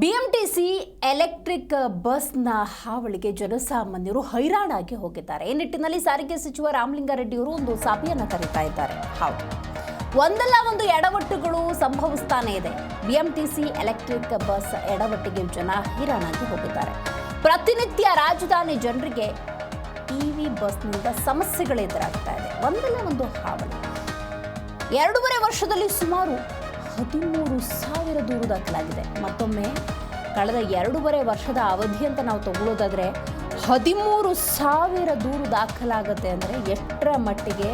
BMTC electric ಬಸ್ನ ಹಾವಳಿಗೆ ಜನಸಾಮಾನ್ಯರು ಹೈರಾಣಾಗಿ ಹೋಗಿದ್ದಾರೆ. ಈ ನಿಟ್ಟಿನಲ್ಲಿ ಸಾರಿಗೆ ಸಚಿವ ರಾಮಲಿಂಗಾರೆಡ್ಡಿಯವರು ಒಂದು ಸಭೆಯನ್ನು ಕರೀತಾ ಇದ್ದಾರೆ. ಹೌದು. ಒಂದಲ್ಲ ಒಂದು ಎಡವಟ್ಟುಗಳು ಸಂಭವಿಸ್ತಾನೆ ಇದೆ. ಬಿಎಂಟಿಸಿ ಎಲೆಕ್ಟ್ರಿಕ್ ಬಸ್ ಎಡವಟ್ಟಿಗೆ ಜನ ಹೈರಾಣಾಗಿ ಹೋಗಿದ್ದಾರೆ. ಪ್ರತಿನಿತ್ಯ ರಾಜಧಾನಿ ಜನರಿಗೆ ಇವಿ ಬಸ್ನಿಂದ ಸಮಸ್ಯೆಗಳು ಎದುರಾಗ್ತಾ ಇದೆ. ಒಂದಲ್ಲ ಒಂದು ಹಾವಳಿ. ಎರಡೂವರೆ ವರ್ಷದಲ್ಲಿ ಸುಮಾರು ಹದಿಮೂರು ಸಾವಿರ ದೂರು ದಾಖಲಾಗಿದೆ. ಮತ್ತೊಮ್ಮೆ ಕಳೆದ ಎರಡೂವರೆ ವರ್ಷದ ಅವಧಿ ಅಂತ ನಾವು ತಗೊಳ್ಳೋದಾದರೆ ಹದಿಮೂರು ಸಾವಿರ ದೂರು ದಾಖಲಾಗುತ್ತೆ ಅಂದರೆ ಎಷ್ಟರ ಮಟ್ಟಿಗೆ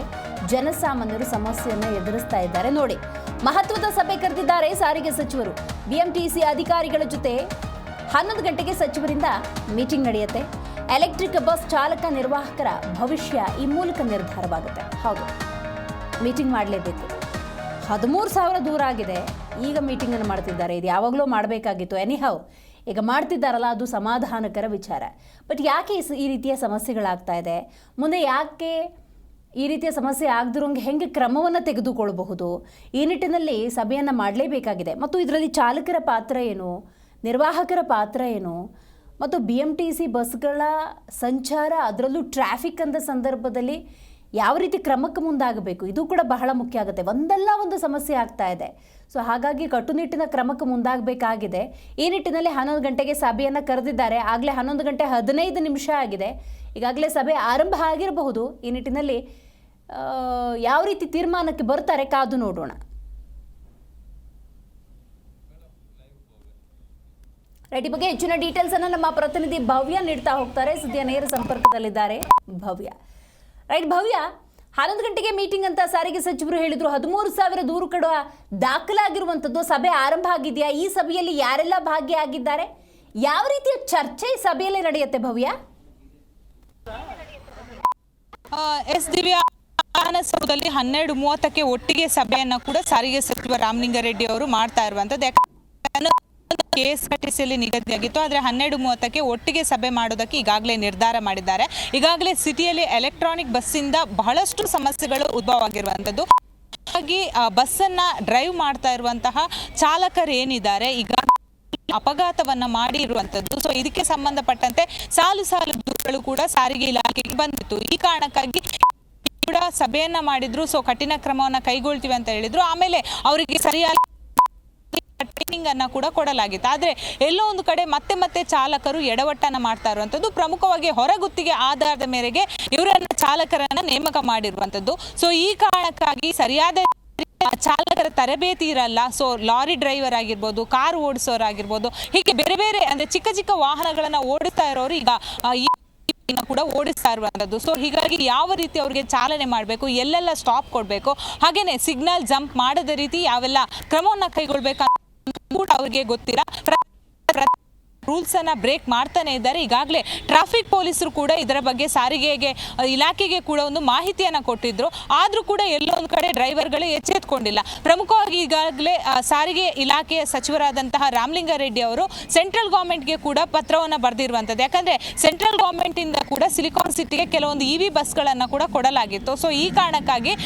ಜನಸಾಮಾನ್ಯರು ಸಮಸ್ಯೆಯನ್ನು ಎದುರಿಸ್ತಾ ಇದ್ದಾರೆ ನೋಡಿ. ಮಹತ್ವದ ಸಭೆ ಕರೆದಿದ್ದಾರೆ ಸಾರಿಗೆ ಸಚಿವರು. ಬಿಎಂಟಿಸಿ ಅಧಿಕಾರಿಗಳ ಜೊತೆ ಹನ್ನೊಂದು ಗಂಟೆಗೆ ಸಚಿವರಿಂದ ಮೀಟಿಂಗ್ ನಡೆಯುತ್ತೆ. ಎಲೆಕ್ಟ್ರಿಕ್ ಬಸ್ ಚಾಲಕ ನಿರ್ವಾಹಕರ ಭವಿಷ್ಯ ಈ ಮೂಲಕ ನಿರ್ಧಾರವಾಗುತ್ತೆ. ಹೌದು ಮೀಟಿಂಗ್ ಮಾಡಲೇಬೇಕು. ಹದಿಮೂರು ಸಾವಿರ ದೂರ ಆಗಿದೆ. ಈಗ ಮೀಟಿಂಗನ್ನು ಮಾಡ್ತಿದ್ದಾರೆ. ಇದು ಯಾವಾಗಲೂ ಮಾಡಬೇಕಾಗಿತ್ತು. ಎನಿಹೌ ಈಗ ಮಾಡ್ತಿದ್ದಾರಲ್ಲ, ಅದು ಸಮಾಧಾನಕರ ವಿಚಾರ. ಬಟ್ ಯಾಕೆ ಈ ರೀತಿಯ ಸಮಸ್ಯೆಗಳಾಗ್ತಾ ಇದೆ? ಮುಂದೆ ಯಾಕೆ ಈ ರೀತಿಯ ಸಮಸ್ಯೆ ಆಗದಿರೋಂಗೆ ಹೆಂಗೆ ಕ್ರಮವನ್ನು ತೆಗೆದುಕೊಳ್ಳಬಹುದು ಈ ನಿಟ್ಟಿನಲ್ಲಿ ಸಭೆಯನ್ನು ಮಾಡಲೇಬೇಕಾಗಿದೆ. ಮತ್ತು ಇದರಲ್ಲಿ ಚಾಲಕರ ಪಾತ್ರ ಏನು? ನಿರ್ವಾಹಕರ ಪಾತ್ರ ಏನು? ಮತ್ತು ಬಿ ಎಂ ಟಿ ಸಿ ಬಸ್ಗಳ ಸಂಚಾರ, ಅದರಲ್ಲೂ ಟ್ರಾಫಿಕ್ ಅಂದ ಸಂದರ್ಭದಲ್ಲಿ ಯಾವ ರೀತಿ ಕ್ರಮಕ್ಕೆ ಮುಂದಾಗಬೇಕು? ಇದು ಕೂಡ ಬಹಳ ಮುಖ್ಯ ಆಗುತ್ತೆ. ಒಂದಲ್ಲ ಒಂದು ಸಮಸ್ಯೆ ಆಗ್ತಾ ಇದೆ. ಸೊ ಹಾಗಾಗಿ ಕಟ್ಟುನಿಟ್ಟಿನ ಕ್ರಮಕ್ಕೆ ಮುಂದಾಗಬೇಕಾಗಿದೆ. ಈ ನಿಟ್ಟಿನಲ್ಲಿ ಹನ್ನೊಂದು ಗಂಟೆಗೆ ಸಭೆಯನ್ನು ಕರೆದಿದ್ದಾರೆ. ಆಗಲೇ ಹನ್ನೊಂದು ಗಂಟೆ ಹದಿನೈದು ನಿಮಿಷ ಆಗಿದೆ. ಈಗಾಗಲೇ ಸಭೆ ಆರಂಭ ಆಗಿರಬಹುದು. ಈ ನಿಟ್ಟಿನಲ್ಲಿ ಯಾವ ರೀತಿ ತೀರ್ಮಾನಕ್ಕೆ ಬರ್ತಾರೆ ಕಾದು ನೋಡೋಣ. ರೈಟ್, ಈ ಬಗ್ಗೆ ಹೆಚ್ಚಿನ ಡೀಟೇಲ್ಸ್ ಅನ್ನು ನಮ್ಮ ಪ್ರತಿನಿಧಿ ಭವ್ಯ ನೀಡ್ತಾ ಹೋಗ್ತಾರೆ. ಸದ್ಯ ನೇರ ಸಂಪರ್ಕದಲ್ಲಿದ್ದಾರೆ ಭವ್ಯ. ರೈಟ್ ಭವ್ಯ? ಹನ್ನೊಂದು ಗಂಟೆಗೆ ಮೀಟಿಂಗ್ ಅಂತ ಸಾರಿಗೆ ಸಚಿವರು ಹೇಳಿದ್ರು. ಹದಿಮೂರು ಸಾವಿರ ದೂರು ಕಡ ದಾಖಲಾಗಿರುವಂಥದ್ದು ಸಭೆ ಆರಂಭ ಆಗಿದೆಯಾ? ಈ ಸಭೆಯಲ್ಲಿ ಯಾರೆಲ್ಲ ಭಾಗಿಯಾಗಿದ್ದಾರೆ? ಯಾವ ರೀತಿಯ ಚರ್ಚೆ ಈ ಸಭೆಯಲ್ಲಿ ನಡೆಯುತ್ತೆ ಭವ್ಯ? ಎಸ್ ದಿವ್ಯಾ, ವಿಧಾನಸೌಧದಲ್ಲಿ ಹನ್ನೆರಡು ಮೂವತ್ತಕ್ಕೆ ಒಟ್ಟಿಗೆ ಸಭೆಯನ್ನ ಕೂಡ ಸಾರಿಗೆ ಸಚಿವ ರಾಮಲಿಂಗಾರೆಡ್ಡಿ ಅವರು ಮಾಡ್ತಾ ಇರುವಂತದ್ದು. ಕೆ ಎಸ್ ಆರ್ ಟಿ ಸಿಯಲ್ಲಿ ನಿಗದಿಯಾಗಿತ್ತು, ಆದರೆ ಹನ್ನೆರಡು ಮೂವತ್ತಕ್ಕೆ ಒಟ್ಟಿಗೆ ಸಭೆ ಮಾಡೋದಕ್ಕೆ ಈಗಾಗಲೇ ನಿರ್ಧಾರ ಮಾಡಿದ್ದಾರೆ. ಈಗಾಗಲೇ ಸಿಟಿಯಲ್ಲಿ ಎಲೆಕ್ಟ್ರಾನಿಕ್ ಬಸ್ಸಿಂದ ಬಹಳಷ್ಟು ಸಮಸ್ಯೆಗಳು ಉದ್ಭವ ಆಗಿರುವಂಥದ್ದು ಹಾಗಾಗಿ ಬಸ್ಸನ್ನ ಡ್ರೈವ್ ಮಾಡ್ತಾ ಇರುವಂತಹ ಚಾಲಕರು ಏನಿದ್ದಾರೆ, ಈಗ ಅಪಘಾತವನ್ನ ಮಾಡಿ ಇರುವಂತದ್ದು ಸೊ ಇದಕ್ಕೆ ಸಂಬಂಧಪಟ್ಟಂತೆ ಸಾಲು ಸಾಲು ದೂರುಗಳು ಕೂಡ ಸಾರಿಗೆ ಇಲಾಖೆಗೆ ಬಂದಿತ್ತು. ಈ ಕಾರಣಕ್ಕಾಗಿ ಕೂಡ ಸಭೆಯನ್ನ ಮಾಡಿದ್ರು. ಸೊ ಕಠಿಣ ಕ್ರಮವನ್ನ ಕೈಗೊಳ್ತೀವಿ ಅಂತ ಹೇಳಿದ್ರು. ಆಮೇಲೆ ಅವರಿಗೆ ಸರಿಯಾದ ಟ್ರೈನಿಂಗ್ ಅನ್ನ ಕೂಡ ಕೊಡಲಾಗಿತ್ತು. ಆದ್ರೆ ಎಲ್ಲೋ ಒಂದು ಕಡೆ ಮತ್ತೆ ಮತ್ತೆ ಚಾಲಕರು ಎಡವಟ್ಟನ್ನ ಮಾಡ್ತಾ ಇರುವಂತದ್ದು ಪ್ರಮುಖವಾಗಿ ಹೊರಗುತ್ತಿಗೆ ಆಧಾರದ ಮೇರೆಗೆ ಇವರನ್ನ ಚಾಲಕರನ್ನ ನೇಮಕ ಮಾಡಿರುವಂತದ್ದು ಸೊ ಈ ಕಾರಣಕ್ಕಾಗಿ ಸರಿಯಾದ ಚಾಲಕರ ತರಬೇತಿ ಇರಲ್ಲ. ಸೊ ಲಾರಿ ಡ್ರೈವರ್ ಆಗಿರ್ಬೋದು, ಕಾರ್ ಓಡಿಸೋರಾಗಿರ್ಬೋದು ಹೀಗೆ ಬೇರೆ ಬೇರೆ ಅಂದ್ರೆ ಚಿಕ್ಕ ಚಿಕ್ಕ ವಾಹನಗಳನ್ನ ಓಡಿಸ್ತಾ ಇರೋರು ಈಗ ಕೂಡ ಓಡಿಸ್ತಾ ಇರುವಂಥದ್ದು. ಸೊ ಹೀಗಾಗಿ ಯಾವ ರೀತಿ ಅವ್ರಿಗೆ ಚಾಲನೆ ಮಾಡಬೇಕು, ಎಲ್ಲೆಲ್ಲ ಸ್ಟಾಪ್ ಕೊಡಬೇಕು, ಹಾಗೇನೆ ಸಿಗ್ನಲ್ ಜಂಪ್ ಮಾಡದ ರೀತಿ ಯಾವೆಲ್ಲ ಕ್ರಮವನ್ನು ಕೈಗೊಳ್ಬೇಕು ಕೂಡ ಅವ್ರಿಗೆ ಗೊತ್ತಿಲ್ಲ. ಪ್ರ- ಪ್ರ- ರೂಲ್ಸ್ ಅನ್ನ ಬ್ರೇಕ್ ಮಾಡ್ತಾನೆ ಇದ್ದಾರೆ. ಈಗಾಗಲೇ ಟ್ರಾಫಿಕ್ ಪೊಲೀಸರು ಕೂಡ ಇದರ ಬಗ್ಗೆ ಸಾರಿಗೆಗೆ, ಇಲಾಖೆಗೆ ಕೂಡ ಒಂದು ಮಾಹಿತಿಯನ್ನ ಕೊಟ್ಟಿದ್ರು. ಆದ್ರೂ ಕೂಡ ಎಲ್ಲೋ ಒಂದು ಕಡೆ ಡ್ರೈವರ್ಗಳು ಎಚ್ಚೆತ್ಕೊಂಡಿಲ್ಲ. ಪ್ರಮುಖವಾಗಿ ಈಗಾಗಲೇ ಸಾರಿಗೆ ಇಲಾಖೆಯ ಸಚಿವರಾದಂತಹ ರಾಮಲಿಂಗಾರೆಡ್ಡಿ ಅವರು ಸೆಂಟ್ರಲ್ ಗೌರ್ಮೆಂಟ್ಗೆ ಕೂಡ ಪತ್ರವನ್ನು ಬರೆದಿರುವಂಥದ್ದು. ಯಾಕಂದ್ರೆ ಸೆಂಟ್ರಲ್ ಗೌರ್ಮೆಂಟಿಂದ ಕೂಡ ಸಿಲಿಕಾನ್ ಸಿಟಿಗೆ ಕೆಲವೊಂದು ಇ ವಿ ಬಸ್ಗಳನ್ನ ಕೂಡ ಕೊಡಲಾಗಿತ್ತು. ಸೊ ಈ ಕಾರಣಕ್ಕಾಗಿ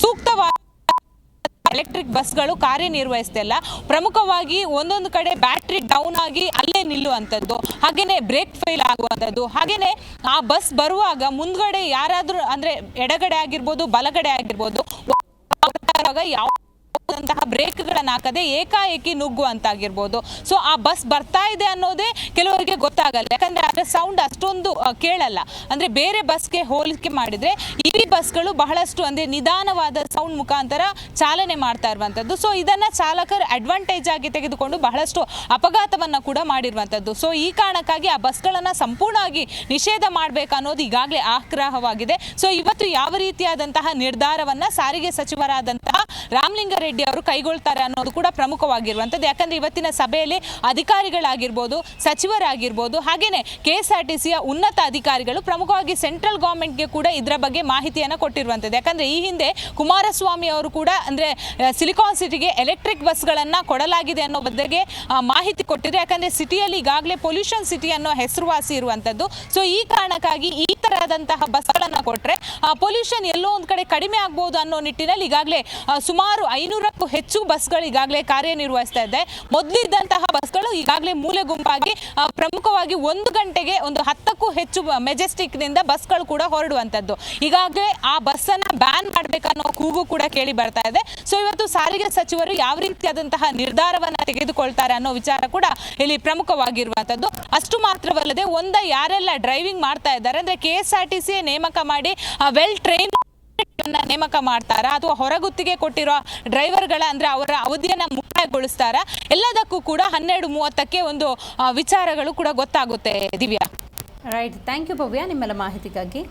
ಸೂಕ್ತವಾದ ಎಲೆಕ್ಟ್ರಿಕ್ ಬಸ್ಗಳು ಕಾರ್ಯನಿರ್ವಹಿಸ್ತಿಲ್ಲ ಪ್ರಮುಖವಾಗಿ ಒಂದೊಂದು ಕಡೆ ಬ್ಯಾಟ್ರಿ ಡೌನ್ ಆಗಿ ಅಲ್ಲೇ ನಿಲ್ಲುವಂಥದ್ದು. ಹಾಗೇನೆ ಬ್ರೇಕ್ ಫೇಲ್ ಆಗುವಂಥದ್ದು. ಹಾಗೇನೆ ಆ ಬಸ್ ಬರುವಾಗ ಮುಂದ್ಗಡೆ ಯಾರಾದರೂ ಅಂದ್ರೆ ಎಡಗಡೆ ಆಗಿರ್ಬೋದು, ಬಲಗಡೆ ಆಗಿರ್ಬೋದು ಯಾವ ಅಂತಹ ಬ್ರೇಕ್ಗಳನ್ನು ಹಾಕದೆ ಏಕಾಏಕಿ ನುಗ್ಗುವಂತಾಗಿರ್ಬೋದು ಸೊ ಆ ಬಸ್ ಬರ್ತಾ ಇದೆ ಅನ್ನೋದೇ ಕೆಲವರಿಗೆ ಗೊತ್ತಾಗಲ್ಲ. ಯಾಕಂದ್ರೆ ಅದರ ಸೌಂಡ್ ಅಷ್ಟೊಂದು ಕೇಳಲ್ಲ. ಅಂದ್ರೆ ಬೇರೆ ಬಸ್ಗೆ ಹೋಲಿಕೆ ಮಾಡಿದ್ರೆ ಇವಿ ಬಸ್ಗಳು ಬಹಳಷ್ಟು ಅಂದ್ರೆ ನಿಧಾನವಾದ ಸೌಂಡ್ ಮುಖಾಂತರ ಚಾಲನೆ ಮಾಡ್ತಾ ಇರುವಂಥದ್ದು. ಸೊ ಇದನ್ನ ಚಾಲಕರು ಅಡ್ವಾಂಟೇಜ್ ಆಗಿ ತೆಗೆದುಕೊಂಡು ಬಹಳಷ್ಟು ಅಪಘಾತವನ್ನ ಕೂಡ ಮಾಡಿರುವಂಥದ್ದು. ಸೊ ಈ ಕಾರಣಕ್ಕಾಗಿ ಆ ಬಸ್ಗಳನ್ನು ಸಂಪೂರ್ಣವಾಗಿ ನಿಷೇಧ ಮಾಡಬೇಕು ಅನ್ನೋದು ಈಗಾಗಲೇ ಆಗ್ರಹವಾಗಿದೆ. ಸೊ ಇವತ್ತು ಯಾವ ರೀತಿಯಾದಂತಹ ನಿರ್ಧಾರವನ್ನ ಸಾರಿಗೆ ಸಚಿವರಾದಂತಹ ರಾಮಲಿಂಗಾರೆಡ್ಡಿ ಅವರು ಕೈಗೊಳ್ತಾರೆ ಅನ್ನೋದು ಕೂಡ ಪ್ರಮುಖವಾಗಿರುವಂಥದ್ದು. ಯಾಕಂದ್ರೆ ಇವತ್ತಿನ ಸಭೆಯಲ್ಲಿ ಅಧಿಕಾರಿಗಳಾಗಿರ್ಬೋದು, ಸಚಿವರಾಗಿರ್ಬೋದು ಹಾಗೆಯೇ ಕೆ ಎಸ್ ಆರ್ ಟಿ ಸಿಯ ಉನ್ನತ ಅಧಿಕಾರಿಗಳು ಪ್ರಮುಖವಾಗಿ ಸೆಂಟ್ರಲ್ ಗೌರ್ಮೆಂಟ್ಗೆ ಕೂಡ ಇದರ ಬಗ್ಗೆ ಮಾಹಿತಿಯನ್ನು ಕೊಟ್ಟಿರುವಂಥದ್ದು. ಯಾಕಂದರೆ ಈ ಹಿಂದೆ ಕುಮಾರಸ್ವಾಮಿ ಅವರು ಕೂಡ ಅಂದ್ರೆ ಸಿಲಿಕಾನ್ ಸಿಟಿಗೆ ಎಲೆಕ್ಟ್ರಿಕ್ ಬಸ್ಗಳನ್ನು ಕೊಡಲಾಗಿದೆ ಅನ್ನೋ ಬಗ್ಗೆ ಮಾಹಿತಿ ಕೊಟ್ಟಿದೆ ಯಾಕಂದ್ರೆ ಸಿಟಿಯಲ್ಲಿ ಈಗಾಗಲೇ ಪೊಲ್ಯೂಷನ್ ಸಿಟಿ ಅನ್ನೋ ಹೆಸರುವಾಸಿ ಇರುವಂಥದ್ದು. ಸೊ, ಈ ಕಾರಣಕ್ಕಾಗಿ ಈ ತರಹದಂತಹ ಬಸ್ಗಳನ್ನು ಕೊಟ್ಟರೆ ಪೊಲ್ಯೂಷನ್ ಎಲ್ಲೋ ಒಂದು ಕಡೆ ಕಡಿಮೆ ಆಗ್ಬೋದು ಅನ್ನೋ ನಿಟ್ಟಿನಲ್ಲಿ ಈಗಾಗಲೇ ಸುಮಾರು ಸುಮಾರು ಐನೂರಕ್ಕೂ ಹೆಚ್ಚು ಬಸ್ಗಳು ಈಗಾಗಲೇ ಕಾರ್ಯನಿರ್ವಹಿಸ್ತಾ ಇದೆ. ಮೊದಲಿದ್ದಂತಹ ಬಸ್ಗಳು ಈಗಾಗಲೇ ಮೂಲೆ ಗುಂಪಾಗಿ ಪ್ರಮುಖವಾಗಿ ಒಂದು ಗಂಟೆಗೆ ಒಂದು ಹತ್ತಕ್ಕೂ ಹೆಚ್ಚು ಮೆಜೆಸ್ಟಿಕ್ನಿಂದ ಬಸ್ಗಳು ಕೂಡ ಹೊರಡುವಂಥದ್ದು. ಈಗಾಗಲೇ ಆ ಬಸ್ಸನ್ನು ಬ್ಯಾನ್ ಮಾಡಬೇಕನ್ನೋ ಕೂಗು ಕೂಡ ಕೇಳಿ ಬರ್ತಾ ಇದೆ. ಸೊ ಇವತ್ತು ಸಾರಿಗೆ ಸಚಿವರು ಯಾವ ರೀತಿಯಾದಂತಹ ನಿರ್ಧಾರವನ್ನು ತೆಗೆದುಕೊಳ್ತಾರೆ ಅನ್ನೋ ವಿಚಾರ ಕೂಡ ಇಲ್ಲಿ ಪ್ರಮುಖವಾಗಿರುವಂಥದ್ದು. ಅಷ್ಟು ಮಾತ್ರವಲ್ಲದೆ, ಒಂದ ಯಾರೆಲ್ಲ ಡ್ರೈವಿಂಗ್ ಮಾಡ್ತಾ ಇದ್ದಾರೆ, ಅಂದರೆ ಕೆ ಟಿ ನೇಮಕ ಮಾಡಿ ವೆಲ್ ಟ್ರೈನ್ ನೇಮಕ ಮಾಡ್ತಾರಾ? ಅಥವಾ ಹೊರಗುತ್ತಿಗೆ ಕೊಟ್ಟಿರೋ ಡ್ರೈವರ್ಗಳ ಅಂದ್ರೆ ಅವರ ಅವಧಿಯನ್ನ ಮುಕ್ತಾಯಗೊಳಿಸ್ತಾರಾ? ಎಲ್ಲದಕ್ಕೂ ಕೂಡ ಹನ್ನೆರಡು ಮೂವತ್ತಕ್ಕೆ ಒಂದು ವಿಚಾರಗಳು ಕೂಡ ಗೊತ್ತಾಗುತ್ತೆ Divya. Right thank you Bhavya. ನಿಮ್ಮೆಲ್ಲ ಮಾಹಿತಿಗಾಗಿ.